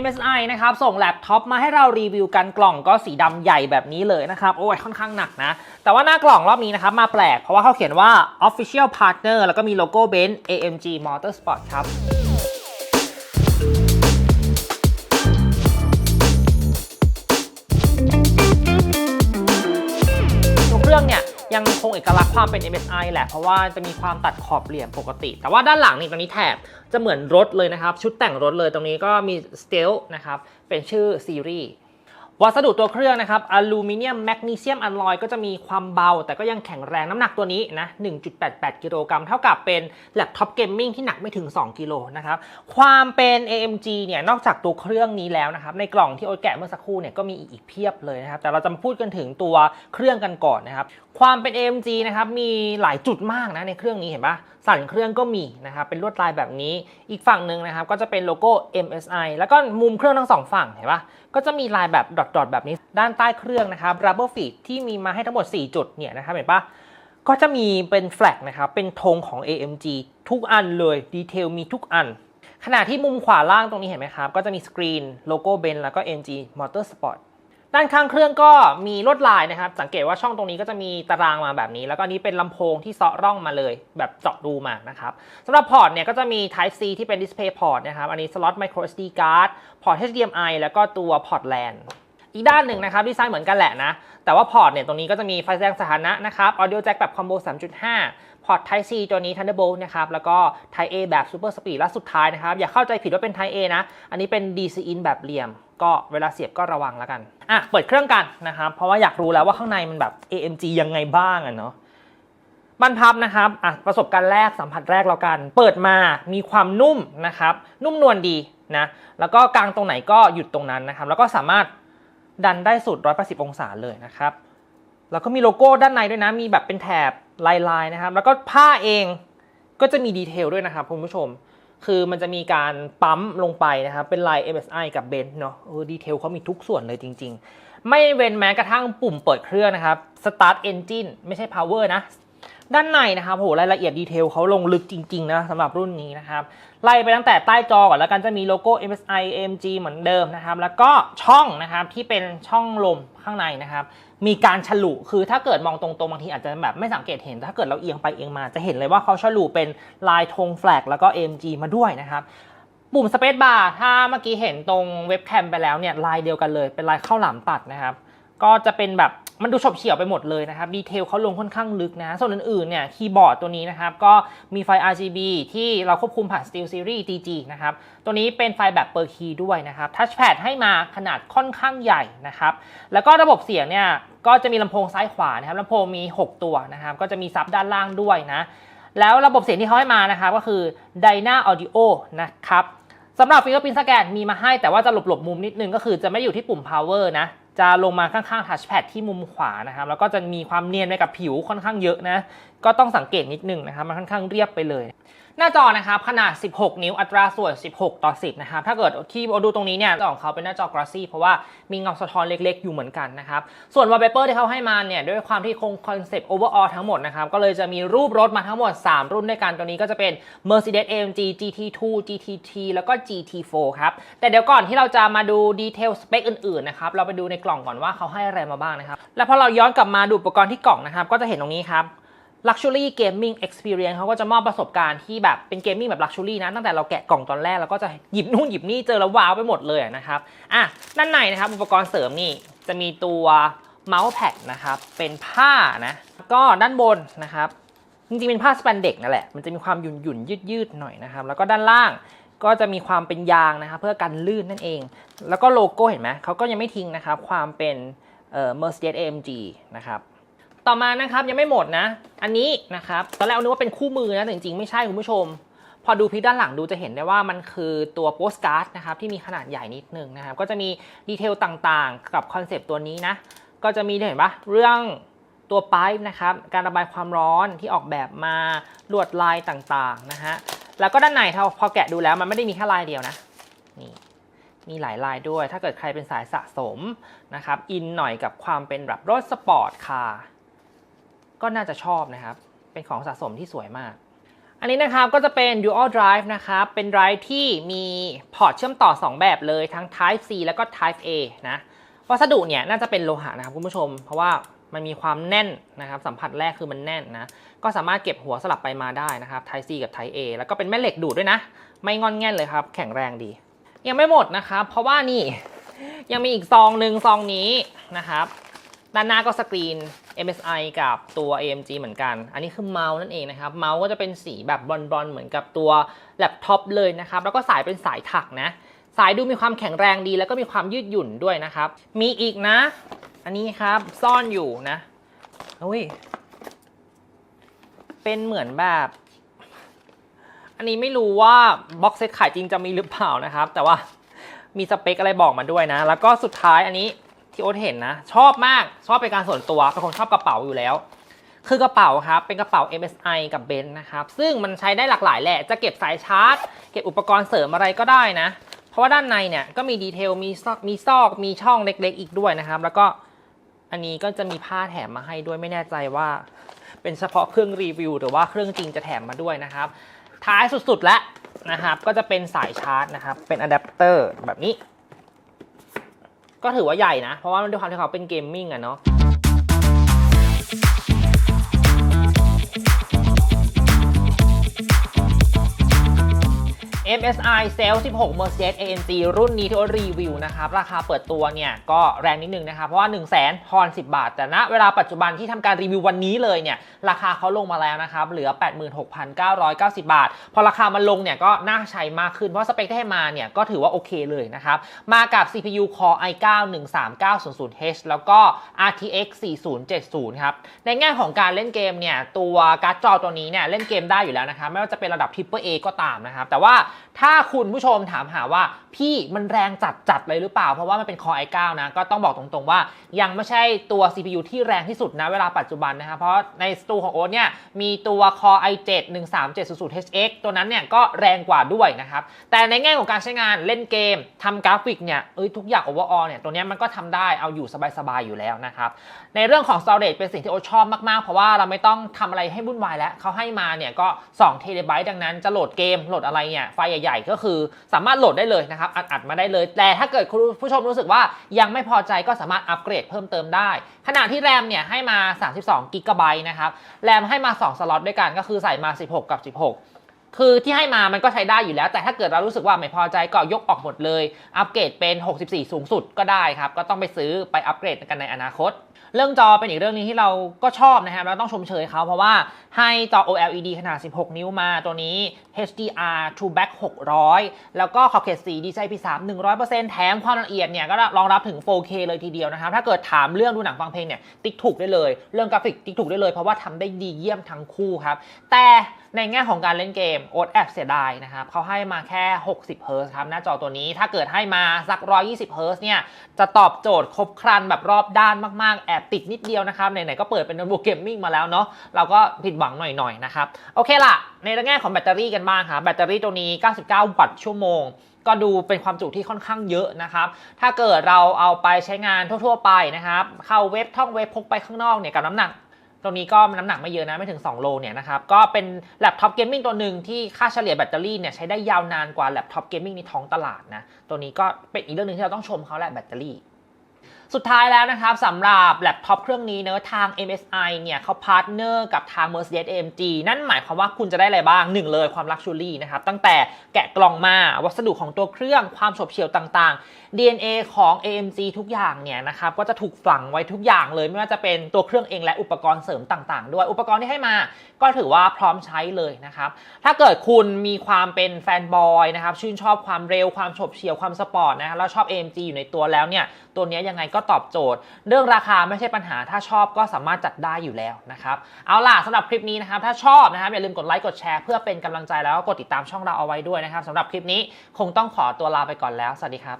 MSI นะครับส่งแล็ปท็อปมาให้เรารีวิวกันกล่องก็สีดำใหญ่แบบนี้เลยนะครับโอ้ยค่อนข้างหนักนะ แต่ว่าหน้ากล่องรอบนี้นะครับมาแปลกเพราะว่าเขาเขียนว่า Official Partner แล้วก็มีโลโก้เบนซ์ AMG Motorsport ครับ ยังคงเอกลักษณ์ความเป็น MSI แหละ เพราะว่าจะมีความตัดขอบเหลี่ยมปกติ แต่ว่าด้านหลังนี่ตรงนี้แถบจะเหมือนรถเลยนะครับ ชุดแต่งรถเลยตรงนี้ก็มี Stealth นะครับ เป็นชื่อซีรีส์วัสดุตัวเครื่องนะครับอลูมิเนียมแมกนีเซียมอลลอยก็จะมีความเบา แต่ก็ยังแข็งแรงน้ำหนักตัวนี้นะ 1.88 กิโลกรัมเท่ากับเป็นแล็ปท็อปเกมมิ่งที่หนักไม่ถึง 2 กิโลนะครับ ความเป็น AMG เนี่ยนอกจากตัวเครื่องนี้แล้วนะครับ ในกล่องที่โอ๊ตแกะเมื่อสักครู่เนี่ยก็มีอีกเพียบเลยนะครับ แต่เราจะมาพูดกันถึงตัวเครื่องกันก่อนนะครับความเป็น AMG นะครับมีหลายจุดมากนะในเครื่องนี้เห็นปะสั่นเครื่องก็มีนะครับเป็นลวดลายแบบนี้อีกฝั่งหนึ่งนะครับก็จะเป็นโลโก้ MSI แล้วก็มุมเครื่องทั้งสองฝั่งเห็นปะก็จะมีลายแบบดอทๆแบบนี้ ด้านใต้เครื่องนะครับ rubber feet ที่มีมาให้ทั้งหมด 4 จุดเนี่ยนะครับเห็นปะก็จะมีเป็นแฟลกนะครับเป็นธงของ AMG ทุกอันเลยดีเทลมีทุกอันขณะที่มุมขวาล่างตรงนี้เห็นไหมครับก็จะมีสกรีนโลโก้เบนแล้วก็ MG Motorsport ด้านข้างเครื่องก็มีลวดลายนะครับ สังเกตว่าช่องตรงนี้ก็จะมีตารางมาแบบนี้ แล้วก็นี้เป็นลำโพงที่เซาะร่องมาเลย แบบเจาะรูมานะครับสำหรับพอร์ตเนี่ยก็จะมี Type C ที่เป็น Display Port นะครับ อันนี้ Slot Micro SD Card พอร์ต HDMI แล้วก็ตัวพอร์ต LAN อีกด้านหนึ่งนะครับดีไซน์เหมือนกันแหละนะ แต่ว่าพอร์ตเนี่ยตรงนี้ก็จะมีไฟแสดงสถานะนะครับ Audio Jack แบบ Combo 3.5 พอร์ต Type C ตัวนี้ Thunderbolt นะครับ แล้วก็ Type A แบบ Super Speed และสุดท้ายนะครับ อย่าเข้าใจผิดว่าเป็น Type A นะ อันนี้เป็น DC in แบบเหลี่ยมก็เวลาเสียบก็ระวังแล้วกัน อะ เปิดเครื่องกันนะครับ เพราะว่าอยากรู้แล้วว่าข้างในมันแบบ AMG ยังไงบ้างอะเนาะบรรพับนะครับ อะ ประสบการณ์แรกสัมผัสแรกแล้วกัน เปิดมามีความนุ่มนะครับ นุ่มนวลดีนะ แล้วก็กลางตรงไหนก็หยุดตรงนั้นนะครับ แล้วก็สามารถดันได้สุด 180 องศาเลยนะครับ แล้วก็มีโลโก้ด้านในด้วยนะ มีแบบเป็นแถบลายๆนะครับ แล้วก็ผ้าเองก็จะมีดีเทลด้วยนะครับคุณผู้ชม คือมันจะมีการปั๊มลงไปนะครับ เป็นลาย MSI กับ b e n เนาะดีเทลเขามีทุกส่วนเลยจริง ๆ ไม่เว้นแม้กระทั่งปุ่มเปิดเครื่องนะครับ Start Engine ไม่ใช่ Power นะ ด้านในนะครับโหรายละเอียดดีเทลเขาลงลึกจริง ๆ นะสำหรับรุ่นนี้นะครับไล่ไปตั้งแต่ใต้จอก่อนแล้วกันจะมีโลโก้ MSI AMG เหมือนเดิมนะครับ แล้วก็ช่องนะครับที่เป็นช่องลมข้างในนะครับ มีการฉลุคือถ้าเกิดมองตรงๆบางทีอาจจะแบบไม่สังเกตเห็นถ้าเกิดเราเอียงไปเอียงมาจะเห็นเลยว่าเขาฉลุเป็นลายธงแฟลกแล้วก็ AMG มาด้วยนะครับปุ่มสเปซบาร์ถ้าเมื่อกี้เห็นตรงเว็บแคมไปแล้วเนี่ยลายเดียวกันเลย เป็นลายข้าวหลามตัดนะครับ ก็จะเป็นแบบมันดูฉบเฉี่ยวไปหมดเลยนะครับ ดีเทลเขาลงค่อนข้างลึกนะ ส่วนอื่นๆ เนี่ย คีย์บอร์ดตัวนี้นะครับ ก็มีไฟ RGB ที่เราควบคุมผ่าน Steel Series TG นะครับ ตัวนี้เป็นไฟแบบ per key ด้วยนะครับ Touchpad ให้มาขนาดค่อนข้างใหญ่นะครับ แล้วก็ระบบเสียงเนี่ย ก็จะมีลำโพงซ้ายขวานะครับ ลำโพงมี 6 ตัวนะครับ ก็จะมีซับด้านล่างด้วยนะ แล้วระบบเสียงที่เขาให้มานะครับ ก็คือ Dyna Audio นะครับสำหรับ Fingerprint Scan มีมาให้แต่ว่าจะหลบหลบๆมุมนิดนึงก็คือจะไม่อยู่ที่ปุ่ม power นะ จะลงมาข้างๆทัชแพดที่มุมขวานะครับ แล้วก็จะมีความเนียนไปกับผิวค่อนข้างเยอะนะ ก็ต้องสังเกตนิดนึงนะครับมันค่อนข้างเรียบไปเลย หน้าจอนะครับขนาด 16 นิ้วอัตราส่วน 16 ต่อ 10 นะครับ ถ้าเกิดที่ดูตรงนี้เนี่ยจอของเขาเป็นหน้าจอ glossy เพราะว่ามีเงาสะท้อนเล็กๆ อยู่เหมือนกันนะครับ ส่วน wallpaper ที่เขาให้มาเนี่ยด้วยความที่คงคอนเซปต์ overall ทั้งหมดนะครับ ก็เลยจะมีรูปรถมาทั้งหมด 3 รุ่นด้วยกันตัวนี้ก็จะเป็น Mercedes AMG GT2 GT3 แล้วก็ GT4 ครับแต่เดี๋ยวก่อนที่เราจะมาดูดีเทลสเปคอื่นๆนะครับเราไปดูในกล่องก่อนว่าเขาให้อะไรมาบ้างนะครับแล้วพอเราย้อนกลับมาดูอุปกรณ์ที่กล่องนะครับก็จะเห็นตรงนี้ครับ Luxury Gaming Experience เขาก็จะมอบประสบการณ์ที่แบบเป็นเกมมิ่งแบบ Luxury นะ ตั้งแต่เราแกะกล่องตอนแรกเราก็จะหยิบนู่นหยิบนี่เจอแล้วว้าวไปหมดเลยนะครับ อะ ด้านในนะครับ อุปกรณ์เสริมนี่จะมีตัวเมาส์แพดนะครับ เป็นผ้านะ ก็ด้านบนนะครับ จริงๆ เป็นผ้าสแปนเด็กนั่นแหละ มันจะมีความหยุ่นหยุ่นยืดยืดหน่อยนะครับ แล้วก็ด้านล่างก็จะมีความเป็นยางนะครับ เพื่อกันลื่นนั่นเอง แล้วก็โลโก้เห็นไหมเขาก็ยังไม่ทิ้งนะครับ ความเป็นเอ่อ Mercedes AMG นะครับ ต่อมานะครับยังไม่หมดนะ อันนี้นะครับตอนแรกนึกว่าเป็นคู่มือนะแต่จริงๆไม่ใช่คุณผู้ชม พอดูพิกด้านหลังดูจะเห็นได้ว่ามันคือตัวโปสการ์ดนะครับที่มีขนาดใหญ่นิดนึงนะครับก็จะมีดีเทลต่างๆ กับคอนเซปต์ตัวนี้นะก็จะมีเห็นปะเรื่องตัวไป๊ป์นะครับการระบายความร้อนที่ออกแบบมาลวดลายต่างๆนะฮะแล้วก็ด้านในพอแกะดูแล้วมันไม่ได้มีแค่ลายเดียวนะนี่มีหลายลายด้วย ถ้าเกิดใครเป็นสายสะสมนะครับอินหน่อยกับความเป็นแบบรถสปอร์ตคาร์ ก็น่าจะชอบนะครับ เป็นของสะสมที่สวยมาก อันนี้นะครับก็จะเป็น dual drive นะครับ เป็น drive ที่มีพอร์ตเชื่อมต่อ 2 แบบเลยทั้ง type C แล้วก็ type A นะวัสดุเนี่ยน่าจะเป็นโลหะนะครับคุณผู้ชม เพราะว่ามันมีความแน่นนะครับ สัมผัสแรกคือมันแน่นนะ ก็สามารถเก็บหัวสลับไปมาได้นะครับ type C กับ type A แล้วก็เป็นแม่เหล็กดูดด้วยนะ ไม่งอนแง่นเลยครับ แข็งแรงดี ยังไม่หมดนะครับ เพราะว่านี่ยังมีอีกซองหนึ่งซองนี้นะครับ ด้านหน้าก็สกรีน MSI กับตัว AMG เหมือนกัน อันนี้คือเมาส์นั่นเองนะครับ เมาส์ก็จะเป็นสีแบบบอลๆเหมือนกับตัวแล็ปท็อปเลยนะครับ แล้วก็สายเป็นสายถักนะ สายดูมีความแข็งแรงดี แล้วก็มีความยืดหยุ่นด้วยนะครับ มีอีกนะ อันนี้ครับซ่อนอยู่นะอุ้ย เป็นเหมือนแบบ อันนี้ไม่รู้ว่าบ็อกเซตขายจริงจะมีหรือเปล่านะครับ แต่ว่ามีสเปคอะไรบอกมาด้วยนะ แล้วก็สุดท้ายอันนี้ ที่โอ๊ตเห็นนะ ชอบมากชอบเป็นการส่วนตัวเป็นคนชอบกระเป๋าอยู่แล้ว คือกระเป๋าครับเป็นกระเป๋า MSI กับ b e n นะครับซึ่งมันใช้ได้หลากหลายแหละจะเก็บสายชาร์จ เก็บอุปกรณ์เสริมอะไรก็ได้นะ เพราะว่าด้านในเนี่ยก็มีดีเทลมีซอกมีซอกมีช่องเล็ก ๆ อีกด้วยนะครับ แล้วก็อันนี้ก็จะมีผ้าแถมมาให้ด้วยไม่แน่ใจว่า เป็นเฉพาะเครื่องรีวิวหรือว่าเครื่องจริงจะแถมมาด้วยนะครับท้ายสุดๆแล้วนะครับก็จะเป็นสายชาร์จนะครับเป็นอะแดปเตอร์แบบนี้ ก็ถือว่าใหญ่นะ เพราะว่าด้วยความที่เขาเป็นเกมมิ่งอะเนาะ MSI Cell 16 Mercedes AMG รุ่นนี้ที่ว่ารีวิวนะครับ ราคาเปิดตัวเนี่ยก็แรงนิดนึงนะครับ เพราะว่า 1 0 0 0 0แสนทอน10 บาท แต่ณเวลาปัจจุบันที่ทำการรีวิววันนี้เลยเนี่ย ราคาเขาลงมาแล้วนะครับ เหลือ 86,990 บาท พอราคามันลงเนี่ยก็น่าใช้มากขึ้น เพราะสเปคที่ให้มาเนี่ยก็ถือว่าโอเคเลยนะครับ มากับ CPU Core i9 13900H แล้วก็ RTX 4070 ครับ ในแง่ของการเล่นเกมเนี่ยตัวการ์ดจอตัวนี้เนี่ยเล่นเกมได้อยู่แล้วนะครับไม่ว่าจะเป็นระดับ Triple A ก็ตามนะครับแต่ว่าถ้าคุณผู้ชมถามหาว่าพี่มันแรงจัดจัดๆเลยหรือเปล่า เพราะว่ามันเป็น Core i9 นะ ก็ต้องบอกตรงๆว่า ยังไม่ใช่ตัว CPU ที่แรงที่สุดนะ เวลาปัจจุบันนะครับเพราะในสตูของโอ๊ตเนี่ยมีตัว Core i7 13700HX ตัวนั้นเนี่ยก็แรงกว่าด้วยนะครับ แต่ในแง่ของการใช้งานเล่นเกมทำกราฟิกเนี่ยเอ้ยทุกอย่าง overall เนี่ยตัวนี้มันก็ทำได้เอาอยู่สบายๆอยู่แล้วนะครับ ในเรื่องของ storage เป็นสิ่งที่โอ๊ตชอบมากๆ เพราะว่าเราไม่ต้องทำอะไรให้วุ่นวายแล้วเขาให้มาเนี่ยก็2เทเบต์ดังนั้นจะโหลดเกมโหลดอะไรเนี่ยไฟล์ใหญ่ ๆ ก็คือสามารถโหลดได้เลยนะครับอัดมาได้เลย แต่ถ้าเกิดคุณผู้ชมรู้สึกว่ายังไม่พอใจก็สามารถอัปเกรดเพิ่มเติมได้ ขณะที่แรมเนี่ยให้มา32กิกะไบต์นะครับแรมให้มา 2 สล็อตด้วยกันก็คือใส่มา 16 กับ 16 คือที่ให้มามันก็ใช้ได้อยู่แล้ว แต่ถ้าเกิดเรารู้สึกว่าไม่พอใจก็ยกออกหมดเลย อัปเกรดเป็น 64 สูงสุดก็ได้ครับ ก็ต้องไปซื้อไปอัปเกรดกันในอนาคต เรื่องจอเป็นอีกเรื่องหนึงที่เราก็ชอบนะครับแล้วต้องชมเชยเขาเพราะว่าให้จอ OLED ขนาด 16 นิ้วมาตัวนี้ HDR True Back 600 แล้วก็ขอบเขตสี DCI P3 100%แถมความละเอียดเนี่ยก็รองรับถึง 4K เลยทีเดียวนะครับ ถ้าเกิดถามเรื่องดูหนังฟังเพลงเนี่ยติ๊กถูกได้เลย เรื่องกราฟิกติ๊กถูกได้เลยเพราะว่าทำได้ดีเยี่ยมทั้งคู่ครับแต่ในแง่ของการเล่นเกมโอ๊ตแอบเสียดายนะครับเขาให้มาแค่ 60 h z ครับหน้าจอตัวนี้ถ้าเกิดให้มาสัก 120 h z เนี่ยจะตอบโจทย์ครบครันแบบรอบด้านมากๆ แอบติดนิดเดียวนะครับไหนๆก็เปิดเป็นโน้ตบุ๊กเกมมิ่งมาแล้วเนาะเราก็ผิดหวังหน่อยๆนะครับโอเคล่ะ ในแง่ของแบตเตอรี่กันบ้างครับแบตเตอรี่ตัวนี้ 99 วัตต์ชั่วโมงก็ดูเป็นความจุที่ค่อนข้างเยอะนะครับ ถ้าเกิดเราเอาไปใช้งานทั่ว ๆ ไปนะครับ เข้าเว็บท่องเว็บพกไปข้างนอกเนี่ยกับน้ำหนัก ตรงนี้ก็น้ำหนักไม่เยอะนะไม่ถึง 2 โลเนี่ยนะครับก็เป็นแล็ปท็อปเกมมิ่งตัวหนึ่งที่ค่าเฉลี่ยแบตเตอรี่เนี่ยใช้ได้ยาวนานกว่าแล็ปท็อปเกมมิ่งในท้องตลาดนะตัวนี้ก็เป็นอีกเรื่องหนึ่งที่เราต้องชมเขาแหละแบตเตอรี่ สุดท้ายแล้วนะครับสำหรับแล็ปท็อปเครื่องนี้เนอะทาง MSI เนี่ยเขาพาร์ทเนอร์กับทาง Mercedes AMG นั่นหมายความว่าคุณจะได้อะไรบ้าง1เลยความลักชัวรี่นะครับตั้งแต่แกะกล่องมาวัสดุของตัวเครื่องความโฉบเฉี่ยวต่างๆ DNA ของ AMG ทุกอย่างเนี่ยนะครับก็จะถูกฝังไว้ทุกอย่างเลย ไม่ว่าจะเป็นตัวเครื่องเองและอุปกรณ์เสริมต่างๆ ด้วยอุปกรณ์ที่ให้มาก็ถือว่าพร้อมใช้เลยนะครับถ้าเกิดคุณมีความเป็นแฟนบอยนะครับชื่นชอบความเร็วความโฉบเฉี่ยวความสปอร์ตนะแล้วชอบ AMG อยู่ในตัวแล้วเนี่ยตัวนี้ยยังไงก็ตอบโจทย์ เรื่องราคาไม่ใช่ปัญหาถ้าชอบก็สามารถจัดได้อยู่แล้วนะครับเอาล่ะสำหรับคลิปนี้นะครับถ้าชอบนะครับอย่าลืมกดไลค์กดแชร์เพื่อเป็นกำลังใจแล้วก็กดติดตามช่องเราเอาไว้ด้วยนะครับสำหรับคลิปนี้คงต้องขอตัวลาไปก่อนแล้ว สวัสดีครับ